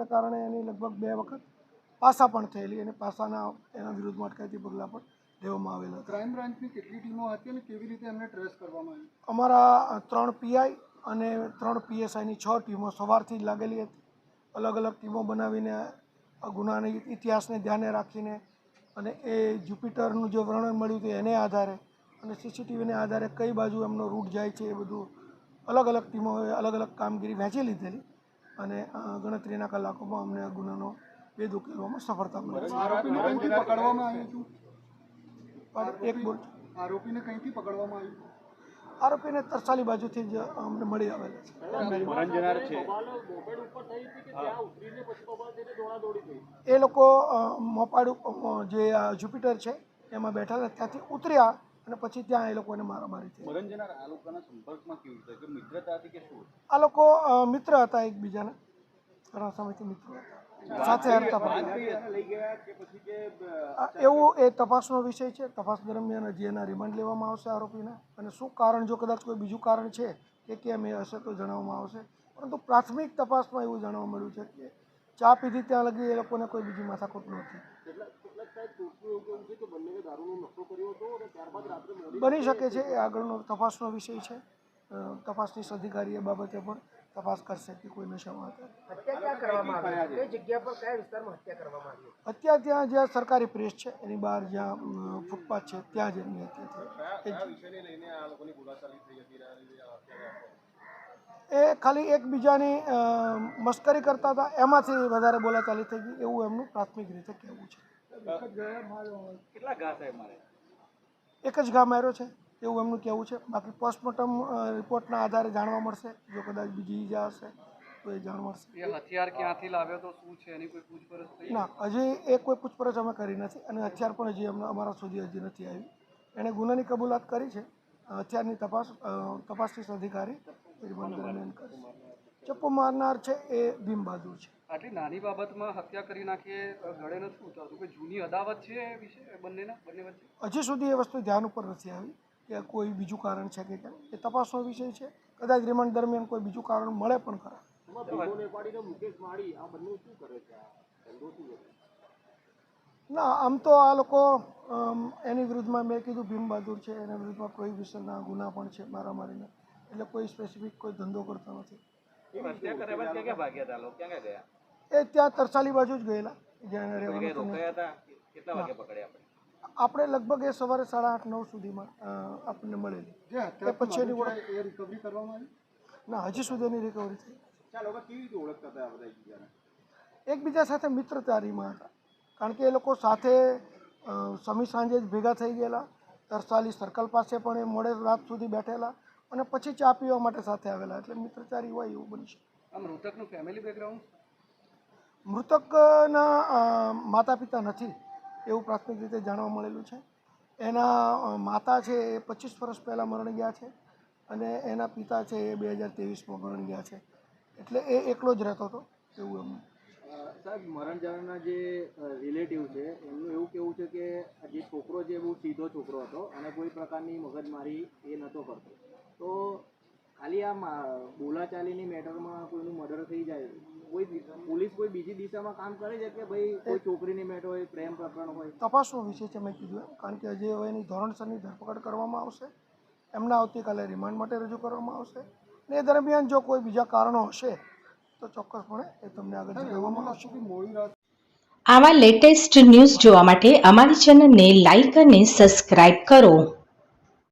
અને કારણે એની લગભગ બે વખત પાસા પણ થયેલી અને પાસાના એના વિરુદ્ધમાં અટકાયતી પગલાં પણ લેવામાં આવેલા ક્રાઇમ બ્રાન્ચની કેટલી ટીમો હતી અને કેવી રીતે એમને ટ્રેસ કરવામાં આવી અમારા ત્રણ પીઆઈ અને ત્રણ પીએસઆઈની છ ટીમો સવારથી જ લાગેલી હતી. અલગ અલગ ટીમો બનાવીને આ ગુનાની ઇતિહાસને ધ્યાને રાખીને અને એ જુપિટરનું જે વર્ણન મળ્યું હતું એને આધારે અને સીસીટીવીને આધારે કઈ બાજુ એમનો રૂટ જાય છે એ બધું અલગ અલગ ટીમોએ અલગ અલગ કામગીરી વહેંચી લીધેલી. અને ગણતરીના કલાકોમાં અમને આ ગુનાનો ભેદ ઉકેલવામાં સફળતા મળી. છે આરોપીને કંઈથી પકડવામાં આવ્યું હતું પણ એક બોલ. આરોપીને કંઈથી પકડવામાં આવ્યું? આરોપીને તરસાલી બાજુથી જ અમને મળી આવેલા છે. એ લોકો મોપાડું જે આ જુપિટર છે એમાં બેઠા હતા ત્યાંથી ઉતર્યા અને પછી ત્યાં એ લોકોને મારામારી થઈ. આ લોકોના સંપર્કમાં કેવી રીતે કે મિત્રતા હતી કે શું આ લોકો મિત્ર હતા એકબીજાના. ઘણા સમયથી મિત્રો હતા. સાથે હરતા એવું એ તપાસનો વિષય છે. તપાસ દરમિયાન હજી એના રિમાન્ડ લેવામાં આવશે આરોપીના. અને શું કારણ જો કદાચ કોઈ બીજું કારણ છે કે કેમ એ હશે તો જણાવવામાં આવશે. પરંતુ પ્રાથમિક તપાસમાં એવું જાણવા મળ્યું છે કે ચા પીધી ત્યાં લગી એ લોકોને કોઈ બીજી માથાકૂટ નહોતી. બની શકે છે. એ આગળનો તપાસનો વિષય છે. તપાસની અધિકારી એ બાબતે પણ તપાસ કરશે કે કોઈ નશામાં હતા. હત્યા ક્યાં કરવામાં આવી? કઈ જગ્યા પર કયા વિસ્તારમાં હત્યા કરવામાં આવી? અત્યારે ત્યાં જ્યાં સરકારી પ્રેસ છે એની બહાર જ્યાં ફૂટપાથ છે ત્યાં જ એમની હત્યા થઈ. એ જ- વિષયને લઈને આ લોકોની બોલાચાલી થઈ હતી એ ખાલી એકબીજાની મસ્કરી કરતા હતા. એમાંથી વધારે બોલાચાલી થઈ ગઈ. એવું એમનું પ્રાથમિક રીતે કહેવું છે. કેટલા ઘા સાહેબ મારે? એક જ ઘા માર્યો છે એવું એમનું કહેવું છે. બાકી પોસ્ટમોર્ટમ રિપોર્ટના આધારે જાણવા મળશે. જો કદાચ બીજી ઈજા હશે તો એ જાણ મળશે. એ હથિયાર ક્યાંથી લાવ્યો તો શું છે? એની કોઈ પૂછપરછ ના હજી એ કોઈ પૂછપરછ અમે કરી નથી. અને હથિયાર પણ હજી અમને અમારા સુધી હજી નથી આવી. એણે ગુનાની કબૂલાત કરી છે. હથિયારની તપાસ તપાસનીશ અધિકારી ચપ્પુ મારનાર છે એ ભીમ બહાદુર છે. આટલી નાની બાબતમાં હત્યા કરી નાખીએ ગળે નથી ઉતરતું કે જૂની અદાવત છે એ વિશે બંનેના બંને વચ્ચે? હજી સુધી એ વસ્તુ ધ્યાન ઉપર નથી આવી કે કોઈ બીજું કારણ છે કે કેમ. એ તપાસનો વિષય છે. કદાચ રિમાન્ડ દરમિયાન કોઈ બીજું કારણ મળે પણ ખરા. ના આમ તો આ લોકો એની વિરુદ્ધમાં મેં કીધું ભીમ બહાદુર છે એના વિરુદ્ધમાં પ્રોહિબિશનના ગુના પણ છે મારામારીના એટલે કોઈ સ્પેસિફિક કોઈ ધંધો કરતો નથી. એ ત્યાં તરસાલી બાજુ જ ગયેલા જેને રહેવાનું આપણે? આપણે લગભગ એ સવારે સાડા આઠ નવ સુધીમાં આપણને મળેલી. એ પછી એની રિકવરી કરવામાં આવી? ના હજી સુધી એની રિકવરી થઈ કેવી રીતે ઓળખતા હતા બધા એકબીજા સાથે મિત્રતારીમાં હતા. કારણ કે એ લોકો સાથે સમી સાંજે જ ભેગા થઈ ગયેલા. તરસાલી સર્કલ પાસે પણ એ મોડે રાત સુધી બેઠેલા અને પછી ચા પીવા માટે સાથે આવેલા. એટલે મિત્રચારી હોય એવું બની શકે. મૃતકનું ફેમિલી બેકગ્રાઉન્ડ મૃતકના માતા પિતા નથી એવું પ્રાથમિક રીતે જાણવા મળેલું છે. એના માતા છે એ પચીસ વર્ષ પહેલાં મરણ ગયા છે અને એના પિતા છે એ બે હજાર ત્રેવીસમાં મરણ ગયા છે. એટલે એ એકલો જ રહેતો હતો એવું એમનું સાહેબ, મરણ જવાના જે રિલેટિવ છે, એમનું એવું કેવું છે કે જે છોકરો છે બહુ સીધો છોકરો હતો અને કોઈ પ્રકારની મગજમારી એ નહોતો કરતો. તો ખાલી આ બોલાચાલીની મેટરમાં કોઈનું મર્ડર થઈ જાય, કોઈ કોઈ બીજી દિશામાં કામ કરે છે કે ભાઈ કોઈ છોકરીની મેટ હોય પ્રેમ પ્રકરણ હોય? તપાસનો વિષય છે મેં કીધું કારણ કે હજી હવે એની ધોરણસરની ધરપકડ કરવામાં આવશે. એમના આવતીકાલે રિમાન્ડ માટે રજૂ કરવામાં આવશે. ને એ દરમિયાન જો કોઈ બીજા કારણો હશે તો ચોક્કસપણે એ તમને આગળ જણાવવામાં આવશે. કે મોડી રાત આવા લેટેસ્ટ ન્યૂઝ જોવા માટે અમારી ચેનલને લાઇક અને સબસ્ક્રાઇબ કરો.